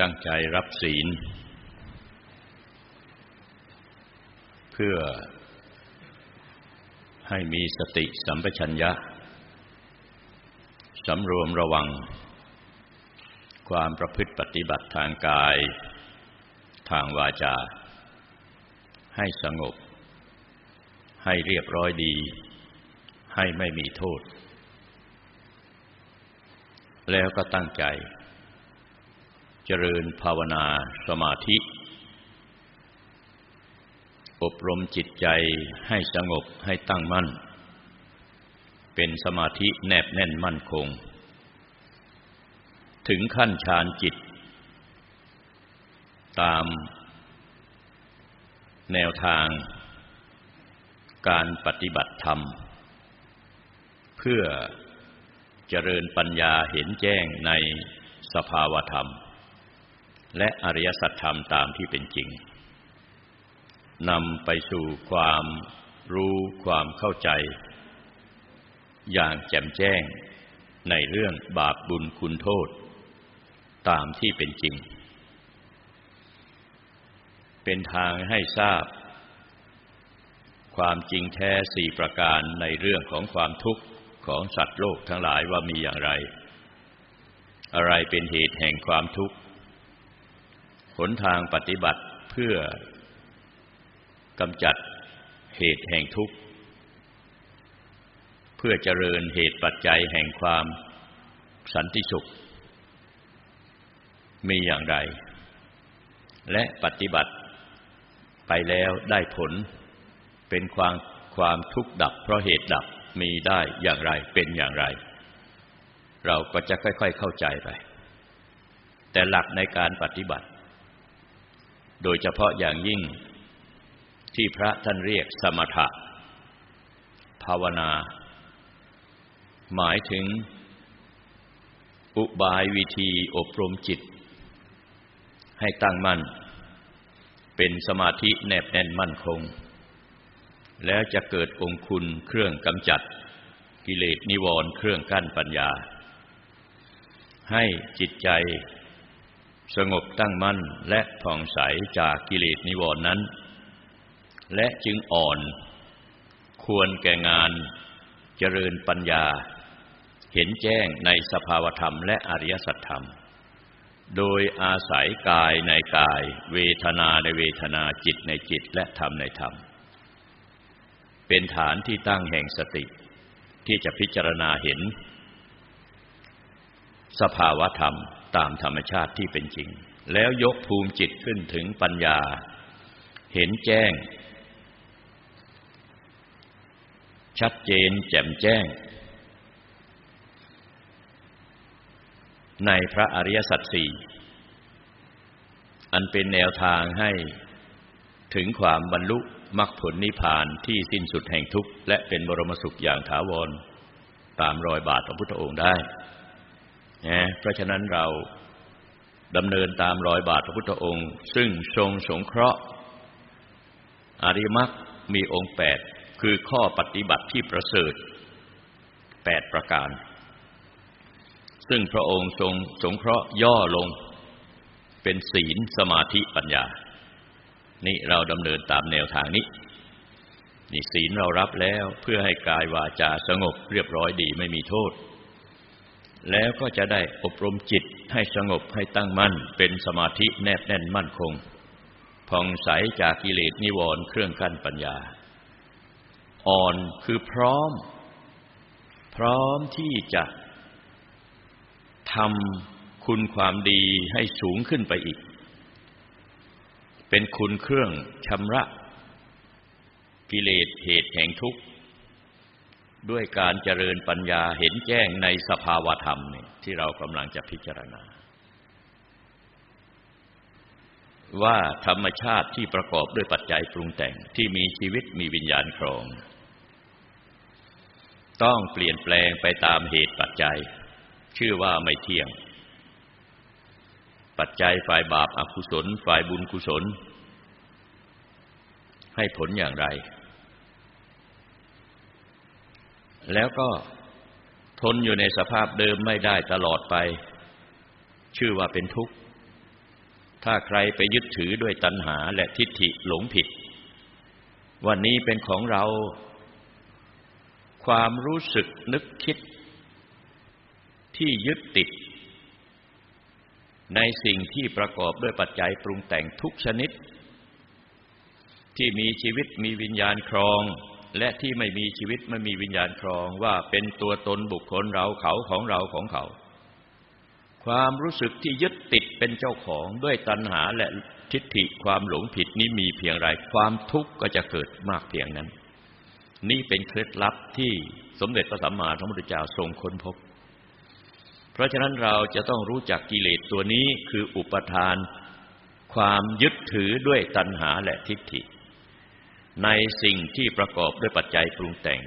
ตั้งใจรับศีล เพื่อให้มีสติสัมปชัญญะสำรวมระวัง ความประพฤติปฏิบัติทางกาย ทางวาจา ให้สงบ ให้เรียบร้อยดี ให้ไม่มีโทษ แล้วก็ตั้งใจ เจริญภาวนาสมาธิ อบรมจิตใจให้สงบให้ตั้งมั่น เป็นสมาธิแนบแน่นมั่นคง ถึงขั้นฌานจิต ตามแนวทางการปฏิบัติธรรม เพื่อเจริญปัญญาเห็นแจ้งในสภาวธรรม และอริยสัจธรรมตามที่เป็นจริงนำไปสู่ความรู้ความเข้าใจ อย่างแจ่มแจ้งในเรื่องบาปบุญคุณโทษ ตามที่เป็นจริง เป็นทางให้ทราบ ความจริงแท้สี่ประการในเรื่องของความทุกข์ของสัตว์โลกทั้งหลายว่ามีอย่างไร อะไรเป็นเหตุแห่งความทุกข์ หนทางปฏิบัติเพื่อกำจัดเหตุแห่งทุกข์ เพื่อเจริญเหตุปัจจัยแห่งความสันติสุข มีอย่างไร และปฏิบัติไปแล้วได้ผลเป็นความความทุกข์ดับ เพราะเหตุดับมีได้อย่างไรเป็นอย่างไร เราก็จะค่อย ๆเข้าใจไป แต่หลักในการปฏิบัติ โดยเฉพาะอย่างยิ่ง ที่พระท่านเรียกสมถะ ภาวนา หมายถึง อุบายวิธีอบรมจิต ให้ตั้งมั่น เป็นสมาธิแนบแน่นมั่นคง แล้วจะเกิดองคุณเครื่องกำจัด กิเลสนิวรณ์เครื่องกั้นปัญญา ให้จิตใจ สงบตั้งมั่นและผ่องใสจากกิเลสนิวรณ์นั้น และจึงอ่อน ควรแก่งานเจริญปัญญา เห็นแจ้งในสภาวธรรมและอริยสัจธรรม โดยอาศัยกายในกาย เวทนาในเวทนาจิตในจิตและธรรมในธรรม เป็นฐานที่ตั้งแห่งสติ ที่จะพิจารณาเห็น สภาวธรรม ตามธรรมชาติที่เป็นจริง แล้วยกภูมิจิตขึ้นถึงปัญญา เห็นแจ้ง ชัดเจนแจ่มแจ้ง ในพระอริยสัจสี่อันเป็นแนวทางให้ถึงความบรรลุมรรคผลนิพพานที่สิ้นสุดแห่งทุกข์ และเป็นบรมสุขอย่างถาวร ตามรอยบาทของพุทธองค์ได้ นะเพราะฉะนั้นเราดำเนินตามรอยบาทพระพุทธองค์ ซึ่งทรงสงเคราะห์อริมักมีองค์แปดคือข้อปฏิบัติที่ประเสริฐแปดประการ ซึ่งพระองค์ทรงสงเคราะห์ย่อลง เป็นศีลสมาธิปัญญา นี่เราดำเนินตามแนวทางนี้นี่ศีลเรารับแล้วเพื่อให้กายวาจาสงบเรียบร้อยดีไม่มีโทษ แล้วก็จะได้อบรมจิตให้สงบให้ตั้งมั่น เป็นสมาธิแนบแน่นมั่นคงผ่องใสจากกิเลสนิวรณ์เครื่องกั้นปัญญา อ่อนคือพร้อม พร้อมที่จะทำคุณความดีให้สูงขึ้นไปอีก เป็นคุณเครื่องชำระ กิเลสเหตุแห่งทุกข์ ด้วยการเจริญปัญญาเห็นแจ้งในสภาวธรรมที่เรากำลังจะพิจารณา ว่าธรรมชาติที่ประกอบด้วยปัจจัยปรุงแต่งที่มีชีวิตมีวิญญาณครอง ต้องเปลี่ยนแปลงไปตามเหตุปัจจัย ชื่อว่าไม่เที่ยง ปัจจัยฝ่ายบาปอกุศลฝ่ายบุญกุศล ให้ผลอย่างไร แล้วก็ทนอยู่ในสภาพเดิมไม่ได้ตลอดไป ชื่อว่าเป็นทุกข์ ถ้าใครไปยึดถือด้วยตัณหาและทิฏฐิหลงผิด วันนี้เป็นของเรา ความรู้สึกนึกคิด ที่ยึดติด ในสิ่งที่ประกอบด้วยปัจจัยปรุงแต่งทุกชนิด ที่มีชีวิตมีวิญญาณครอง และที่ไม่มีชีวิตไม่มีวิญญาณครองว่าเป็นตัวตนบุคคลเราเขาของเราของเขา ความรู้สึกที่ยึดติดเป็นเจ้าของด้วยตัณหาและทิฏฐิความหลงผิดนี้มีเพียงไรความทุกข์ก็จะเกิดมากเพียงนั้น นี่เป็นเคล็ดลับที่สมเด็จพระสัมมาสัมพุทธเจ้าทรงค้นพบ เพราะฉะนั้นเราจะต้องรู้จักกิเลสตัวนี้คืออุปทาน ความยึดถือด้วยตัณหาและทิฏฐิ ในสิ่งที่ประกอบด้วยปัจจัยปรุงแต่ง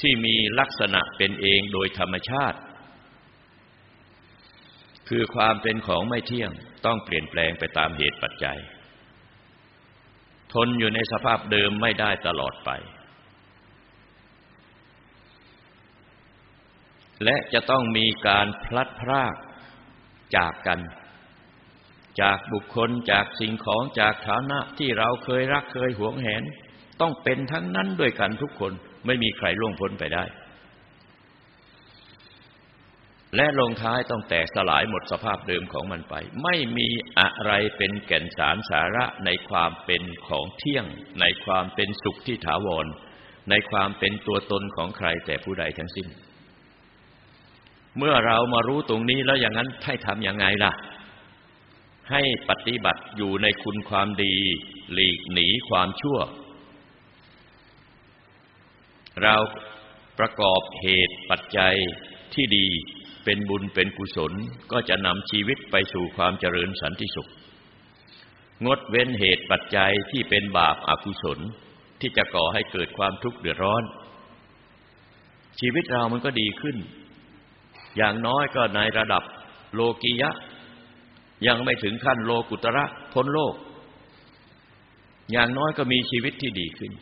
ที่มีลักษณะเป็นเองโดยธรรมชาติ คือความเป็นของไม่เที่ยงต้องเปลี่ยนแปลงไปตามเหตุปัจจัย ทนอยู่ในสภาพเดิมไม่ได้ตลอดไป และจะต้องมีการพลัดพรากจากกัน จากบุคคลจากสิ่งของจากฐานะที่เราเคยรักเคยหวงแหน ต้องเป็นทั้งนั้นด้วยกันทุกคนไม่มีใครล่วงพ้นไปได้ และลงท้ายต้องแตกสลายหมดสภาพเดิมของมันไป ไม่มีอะไรเป็นแก่นสารสาระในความเป็นของเที่ยง ในความเป็นสุขที่ถาวร ในความเป็นตัวตนของใครแต่ผู้ใดทั้งสิ้น เมื่อเรามารู้ตรงนี้แล้วอย่างนั้นให้ทำอยังไงล่ะ ให้ปฏิบัติอยู่ในคุณความดี หลีกหนีความชั่ว เราประกอบเหตุปัจจัยที่ดีเป็นบุญเป็นกุศลก็จะนำชีวิตไปสู่ความเจริญสันติสุข งดเว้นเหตุปัจจัยที่เป็นบาปอากุศลที่จะก่อให้เกิดความทุกข์เดือดร้อน ชีวิตเรามันก็ดีขึ้น อย่างน้อยก็ในระดับโลกียะ ยังไม่ถึงขั้นโลกุตระพ้นโลก อย่างน้อยก็มีชีวิตที่ดีขึ้น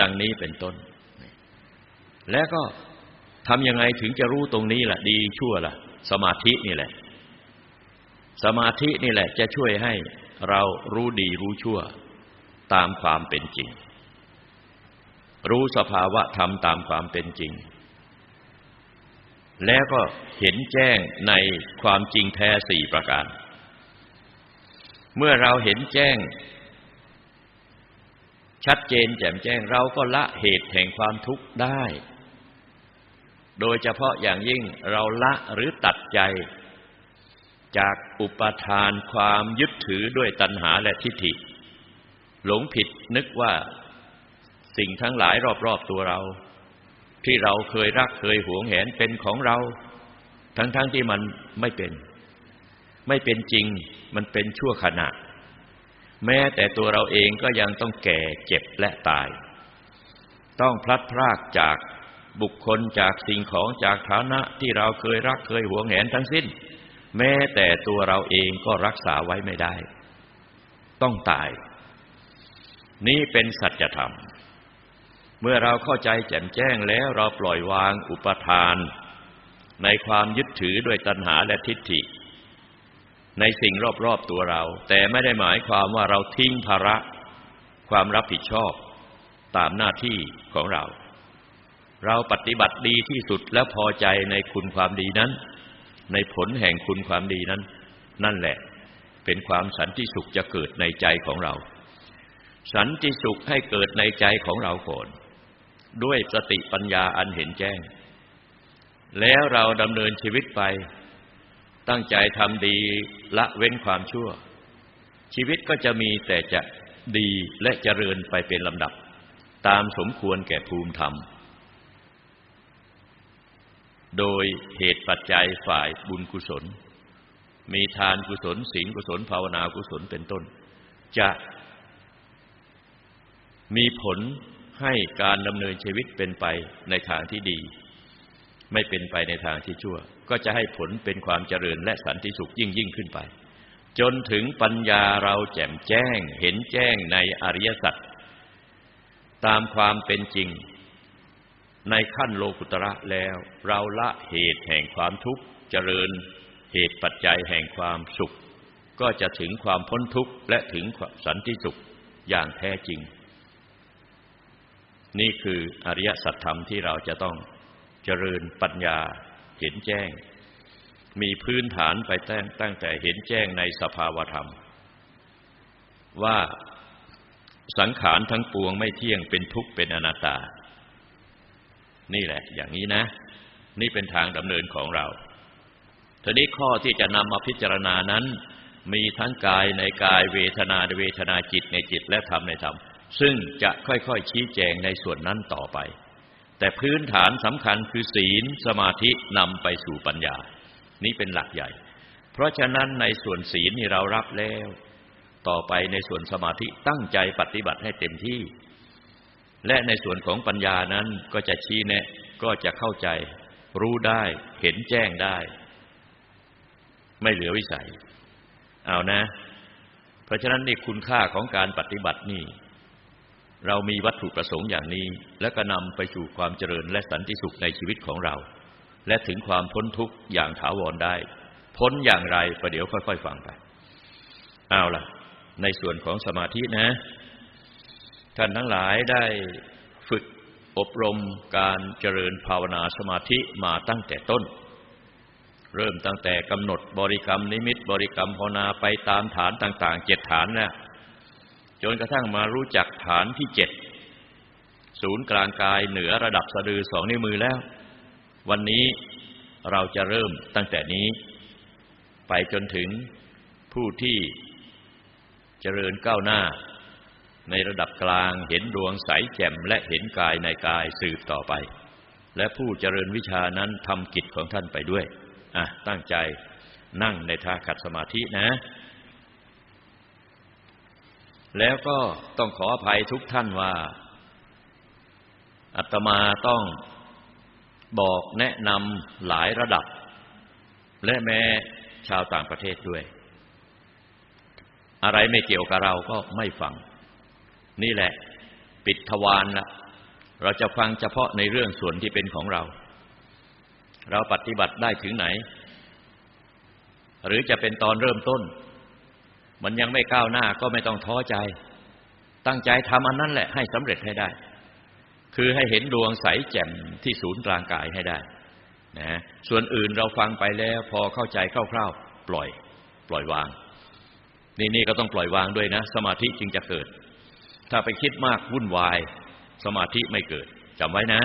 ดังนี้เป็นต้น และก็ทำยังไงถึงจะรู้ตรงนี้ล่ะ ดีชั่วล่ะ สมาธินี่แหละ สมาธินี่แหละ จะช่วยให้เรารู้ดีรู้ชั่ว ตามความเป็นจริง รู้สภาวะธรรมตามความเป็นจริง แล้วก็เห็นแจ้งในความจริงแท้สี่ประการ เมื่อเราเห็นแจ้ง ชัดเจนแจ่มแจ้งเราก็ละเหตุแห่งความทุกข์ได้ โดยเฉพาะอย่างยิ่งเราละหรือตัดใจ จากอุปทานความยึดถือด้วยตัณหาและทิฏฐิ หลงผิดนึกว่าสิ่งทั้งหลายรอบๆตัวเรา ที่เราเคยรักเคยหวงแหนเป็นของเรา ทั้งๆทที่มันไม่เป็น ไม่เป็นจริงมันเป็นชั่วขณะ แม้แต่ตัวเราเองก็ยังต้องแก่เจ็บและตาย ต้องพลัดพรากจากบุคคลจากสิ่งของจากฐานะที่เราเคยรักเคยหวงแหนทั้งสิ้น แม้แต่ตัวเราเองก็รักษาไว้ไม่ได้ ต้องตาย นี่เป็นสัจธรรม เมื่อเราเข้าใจแจ่มแจ้งแล้วเราปล่อยวางอุปทาน ในความยึดถือด้วยตัณหาและทิฏฐิ ในสิ่งรอบๆตัวเรา แต่ไม่ได้หมายความว่าเราทิ้งภาระ ความรับผิดชอบตามหน้าที่ของเรา เราปฏิบัติดีที่สุดแล้วพอใจในคุณความดีนั้น ในผลแห่งคุณความดีนั้น นั่นแหละเป็นความสันติสุขจะเกิดในใจของเรา สันติสุขให้เกิดในใจของเราก่อน ด้วยสติปัญญาอันเห็นแจ้ง แล้วเราดำเนินชีวิตไป ตั้งใจทำดีละเว้นความชั่ว ชีวิตก็จะมีแต่จะดีและเจริญไปเป็นลำดับ ตามสมควรแก่ภูมิธรรม โดยเหตุปัจจัยฝ่ายบุญกุศล มีทานกุศลศีลกุศลภาวนากุศลเป็นต้น จะมีผล ให้การดำเนินชีวิตเป็นไปในทางที่ดี ไม่เป็นไปในทางที่ชั่ว ก็จะให้ผลเป็นความเจริญและสันติสุขยิ่งยิ่งขึ้นไป จนถึงปัญญาเราแจ่มแจ้ง เห็นแจ้งในอริยสัจตามความเป็นจริง ในขั้นโลกุตระแล้ว เราละเหตุแห่งความทุกข์เจริญเหตุปัจจัยแห่งความสุข ก็จะถึงความพ้นทุกข์และถึงสันติสุขอย่างแท้จริง นี่คืออริยสัจธรรมที่เราจะต้องเจริญปัญญาเห็นแจ้ง มีพื้นฐานไปตั้งตั้งแต่เห็นแจ้งในสภาวธรรม ว่าสังขารทั้งปวงไม่เที่ยงเป็นทุกข์เป็นอนัตตา นี่แหละ อย่างนี้นะ นี่เป็นทางดำเนินของเราทีนี้ข้อที่จะนำมาพิจารณานั้น มีทั้งกายในกายเวทนาในเวทนาจิตในจิตและธรรมในธรรม ซึ่งจะค่อยๆชี้แจงในส่วนนั้นต่อไป แต่พื้นฐานสำคัญคือศีลสมาธินำไปสู่ปัญญา นี่เป็นหลักใหญ่ เพราะฉะนั้นในส่วนศีลนี่เรารับแล้ว ต่อไปในส่วนสมาธิตั้งใจปฏิบัติให้เต็มที่ และในส่วนของปัญญานั้นก็จะชี้แนะก็จะเข้าใจ รู้ได้เห็นแจ้งได้ ไม่เหลือวิสัย เอานะ เพราะฉะนั้นนี่คุณค่าของการปฏิบัตินี่ เรามีวัตถุประสงค์อย่างนี้ แล้วก็นำไปสู่ความเจริญและสันติสุขในชีวิตของเรา และถึงความพ้นทุกข์อย่างถาวรได้ พ้นอย่างไรประเดี๋ยวค่อย ๆ ฟังไปเอาล่ะ ในส่วนของสมาธินะ ท่านทั้งหลายได้ฝึกอบรมการเจริญภาวนาสมาธิมาตั้งแต่ต้น เริ่มตั้งแต่กำหนดบริกรรมนิมิตบริกรรมภาวนาไปตามฐานต่างๆเจ็ดฐานนะ จนกระทั่งมารู้จักฐานที่เจ็ดศูนย์กลางกายเหนือระดับสะดือสองนิ้วมือแล้ว วันนี้เราจะเริ่มตั้งแต่นี้ ไปจนถึงผู้ที่เจริญก้าวหน้า ในระดับกลางเห็นดวงใสแจ่มและเห็นกายในกายสืบต่อไป และผู้เจริญวิชานั้นทำกิจของท่านไปด้วย อะ ตั้งใจนั่งในท่าขัดสมาธินะ แล้วก็ต้องขออภัยทุกท่านว่า อัตมาต้องบอกแนะนำหลายระดับ และแม้ชาวต่างประเทศด้วย อะไรไม่เกี่ยวกับเราก็ไม่ฟัง นี่แหละ ปิดทวารละเราจะฟังเฉพาะในเรื่องส่วนที่เป็นของเรา เราปฏิบัติได้ถึงไหน หรือจะเป็นตอนเริ่มต้น มันยังไม่ก้าวหน้าก็ไม่ต้องท้อใจ ตั้งใจทำอันนั้นแหละให้สำเร็จให้ได้ คือให้เห็นดวงใสแจ่มที่ศูนย์กลางกายให้ได้นะส่วนอื่นเราฟังไปแล้วพอเข้าใจคร่าวๆปล่อย ปล่อยวาง นี่นี่ก็ต้องปล่อยวางด้วยนะ สมาธิจึงจะเกิด ถ้าไปคิดมากวุ่นวาย สมาธิไม่เกิดจำไว้นะ